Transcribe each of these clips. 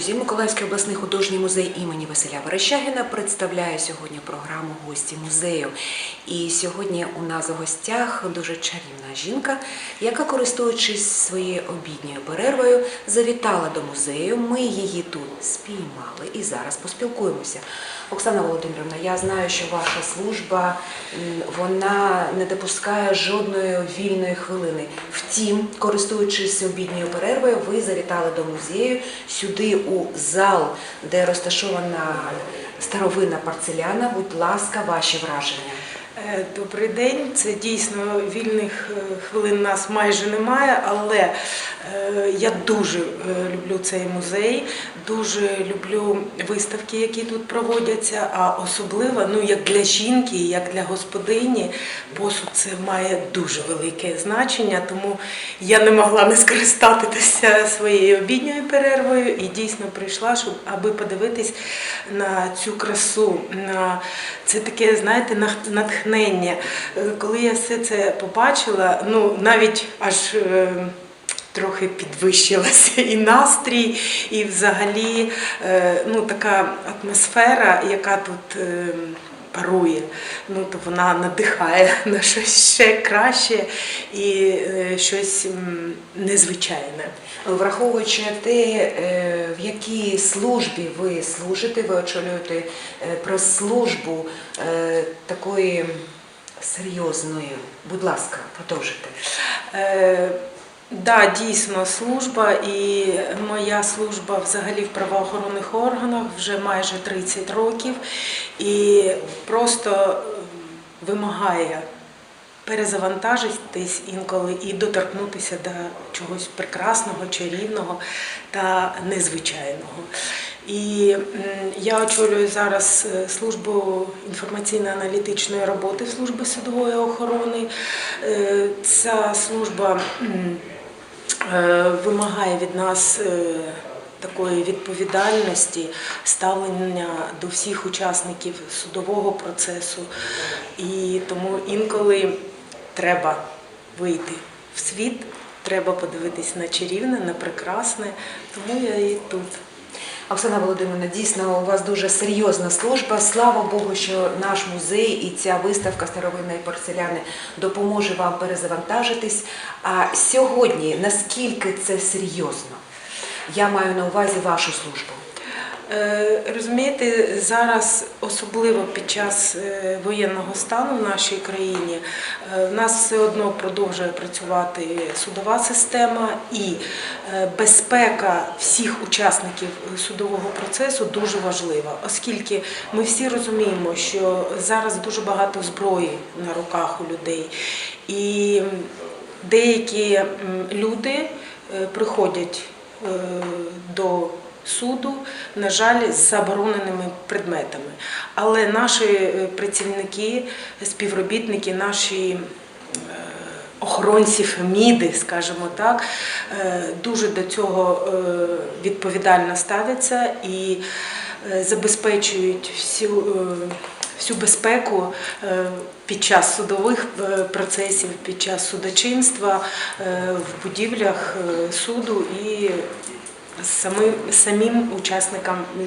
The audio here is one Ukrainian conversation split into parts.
Друзі, Миколаївський обласний художній музей імені Василя Верещагіна представляє сьогодні програму Гості музею. І сьогодні у нас у гостях дуже чарівна жінка, яка, користуючись своєю обідньою перервою, завітала до музею. Ми її тут спіймали і зараз поспілкуємося. Оксана Володимирівна, я знаю, що ваша служба вона не допускає жодної вільної хвилини. Втім, користуючись обідньою перервою, ви завітали до музею сюди у зал, де розташована старовинна порцеляна. Будь ласка, ваші враження. Е, Добрий день. Це дійсно вільних е, хвилин нас майже немає, але е, я дуже люблю цей музей, дуже люблю виставки, які тут проводяться. А особливо, ну як для жінки, як для господині, посуд це має дуже велике значення, тому я не могла не скористатися своєю обідньою перервою і дійсно прийшла, щоб аби подивитись на цю красу, на це таке, знаєте, нах- натхнення. Е, Коли я все це побачила, ну навіть аж. е, Трохи підвищилася і настрій, і взагалі е, ну, така атмосфера, яка тут парує, ну, то вона надихає на щось ще краще і е, щось незвичайне. Враховуючи те, е, в якій службі ви служите, ви очолюєте е, прес-службу е, такої серйозної. Будь ласка, продовжуйте. Да, дійсно служба, і моя служба взагалі в правоохоронних органах вже майже 30 років і просто вимагає перезавантажитись інколи і доторкнутися до чогось прекрасного, чарівного та незвичайного. І я очолюю зараз е, службу інформаційно-аналітичної роботи служби судової охорони. Е, Ця служба вимагає від нас е, такої відповідальності, ставлення до всіх учасників судового процесу. І тому інколи треба вийти в світ, треба подивитись на чарівне, на прекрасне, тому я і тут. Оксана Володимирівна, дійсно у вас дуже серйозна служба. Слава Богу, що наш музей і ця виставка старовинної порцеляни допоможе вам перезавантажитись. А сьогодні наскільки це серйозно? Я маю на увазі вашу службу. Е, Розумієте, зараз, особливо під час е, воєнного стану в нашій країні, е, в нас все одно продовжує працювати судова система і безпека всіх учасників судового процесу дуже важлива, оскільки ми всі розуміємо, що зараз дуже багато зброї на руках у людей, і деякі люди приходять до суду, на жаль, з забороненими предметами. Але наші е, працівники, співробітники, наші е, охоронці Феміди, скажімо так, е, дуже до цього відповідально ставляться і забезпечують всю. Всю безпеку під час судових процесів, під час судочинства в будівлях суду і самим, учасникам е,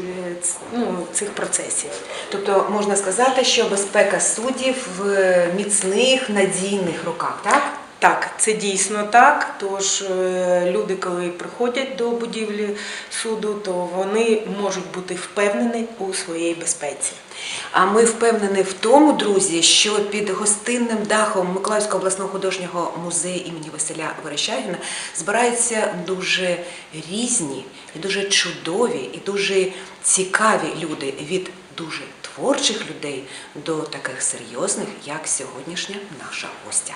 ну, цих процесів. Тобто можна сказати, що безпека суддів в міцних надійних руках, так? Так, це дійсно так. Тож е, люди, коли приходять до будівлі суду, то вони можуть бути впевнені у своїй безпеці. А ми впевнені в тому, друзі, що під гостинним дахом Миколаївського обласного художнього музею імені Василя Верещагіна збираються дуже різні, і дуже чудові і дуже цікаві люди від дуже творчих людей до таких серйозних, як сьогоднішня наша гостя.